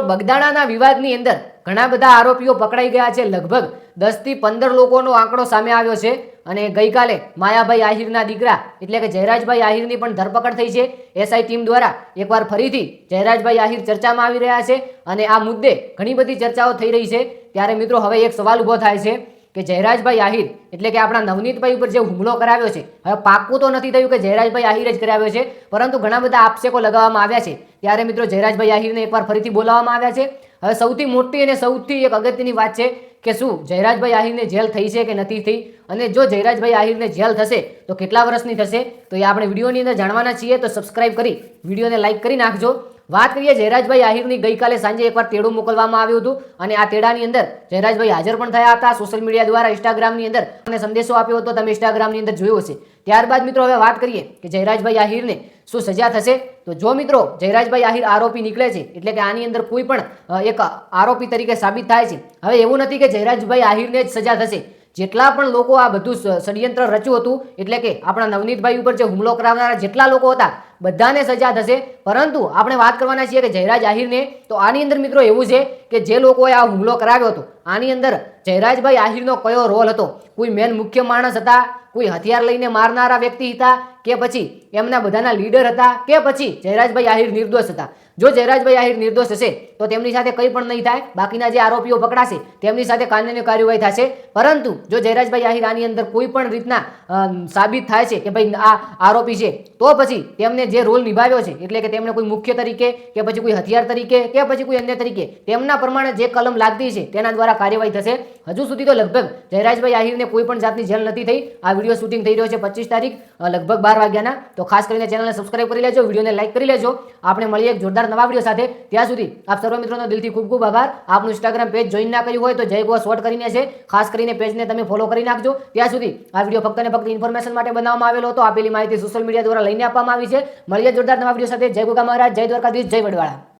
બગદાણાના વિવાદની અંદર ઘણા બધા આરોપીઓ પકડાઈ ગયા છે. લગભગ દસથી પંદર લોકોનો આંકડો સામે આવ્યો છે અને ગઈકાલે માયાભાઈ આહિરના દીકરા એટલે કે જયરાજભાઈ આહિરની પણ ધરપકડ થઈ છે. એસઆઈ ટીમ દ્વારા એકવાર ફરીથી જયરાજભાઈ આહિર ચર્ચામાં આવી રહ્યા છે અને આ મુદ્દે ઘણી બધી ચર્ચાઓ થઈ રહી છે. ત્યારે મિત્રો હવે એક સવાલ ઊભો થાય છે કે જયરાજભાઈ આહિર એટલે કે આપણા નવનીતભાઈ ઉપર જે હુમલો કરાવ્યો છે, હવે પાક્કું તો નથી થયું કે જયરાજભાઈ આહિર જ કરાવ્યો છે, પરંતુ ઘણા બધા આક્ષેપો લગાવવામાં આવ્યા છે. ત્યારે મિત્રો જયરાજભાઈ આહિરને એકવાર ફરીથી બોલાવવામાં આવ્યા છે. હવે સૌથી મોટી અને સૌથી એક અગત્યની વાત છે કે શું જયરાજભાઈ આહિરને જેલ થઈ છે કે નથી થઈ? અને જો જયરાજભાઈ આહિરને જેલ થશે, તો કેટલા વર્ષની થશે? તો એ આપણે વિડીયોની અંદર જાણવાના છીએ, તો સબસ્ક્રાઇબ કરી, વિડીયોને લાઇક કરી નાખજો. વાત કરીએ જયરાજભાઈ આહિરની, ગઈકાલે સાંજે એકવાર તેડું મોકલવામાં આવ્યું હતું. અને આ તેડાની અંદર જયરાજભાઈ હાજર પણ થયા હતા સોશિયલ મીડિયા દ્વારા ઇન્સ્ટાગ્રામની અંદર. અને સંદેશો આપ્યો હતો, તમે ઇન્સ્ટાગ્રામની અંદર જોયો હશે. ત્યારબાદ મિત્રો હવે વાત કરીએ કે જયરાજભાઈ આહિરને શું સજા થશે? તો જો મિત્રો, જયરાજભાઈ આહિર આરોપી નીકળે છે, એટલે કે આની અંદર કોઈ પણ એક આરોપી તરીકે સાબિત થાય છે. હવે એવું નથી કે જયરાજભાઈ આહિરને જ સજા થશે. જેટલા પણ લોકો આ બધું ષડયંત્ર રચ્યું હતું, એટલે કે આપણા નવનીતભાઈ ઉપર જે હુમલો કરાવનારા જેટલા લોકો હતા, બધાને સજા થશે. પરંતુ આપણે વાત કરવાના છીએ કે જયરાજ આહિરને, તો આની અંદર મિત્રો એવું છે કે જે લોકોએ આ હુમલો કરાવ્યો હતો આની અંદર જયરાજભાઈ આહિરનો કયો રોલ હતો? કોઈ મેન મુખ્ય માણસ હતા? કોઈ હથિયાર લઈને મારનારા વ્યક્તિ હતા? કે પછી એમના બધાના લીડર હતા? કે પછી જયરાજભાઈ આહિર નિર્દોષ હતા? જો જયરાજભાઈ આહિર નિર્દોષ હશે, તો તેમની સાથે કંઈ પણ નહીં થાય. બાકીના જે આરોપીઓ પકડાશે, તેમની સાથે કાનૂની કાર્યવાહી થશે. પરંતુ જો જયરાજભાઈ આહિર આની અંદર કોઈ પણ રીતના સાબિત થાય છે કે ભાઈ આ આરોપી છે, તો પછી તેમને જે રોલ નિભાવ્યો છે, એટલે કે તેમને કોઈ મુખ્ય તરીકે, કે પછી કોઈ હથિયાર તરીકે, કે પછી કોઈ અન્ય તરીકે, તેમના પ્રમાણે જે કલમ લાગતી છે, તેના દ્વારા કાર્યવાહી થશે. હજુ સુધી તો લગભગ જયરાજભાઈ આહિરને કોઈ પણ જાતની જેલ નથી થઈ. આ વીડિયો શૂટિંગ થઈ રહ્યો છે પચીસ તારીખ લગભગ બાર વાગ્યાના. તો ખાસ કરીને ચેનલને સબસ્ક્રાઇબ કરી લેજો, વિડીયોને લાઇક કરી લેજો. આપણે મળીએ એક જોરદાર નવા વીડિયો સાથે. ત્યાં સુધી આપ સર્વ મિત્રોનો દિલથી ખૂબ ખૂબ આભાર. આપનું ઇન્સ્ટાગ્રામ પેજ જોઈન ના કર્યું હોય તો જય ગોવા શોર્ટ કરીને છે. ખાસ કરીને પેજને તમે ફોલો કરી નાખજો. ત્યાં સુધી આ વીડિયો ફક્ત ને ફક્ત ઇન્ફોર્મેશન માટે બનાવવામાં આવેલો હતો. આપેલી માહિતી સોશિયલ મીડિયા દ્વારા લઈને આપવામાં આવી છે. મળીએ જોરદાર નવા વીડિયો સાથે. જય ગોગા મહારાજ, જય દ્વારકાધીશ, જય વડવાળા.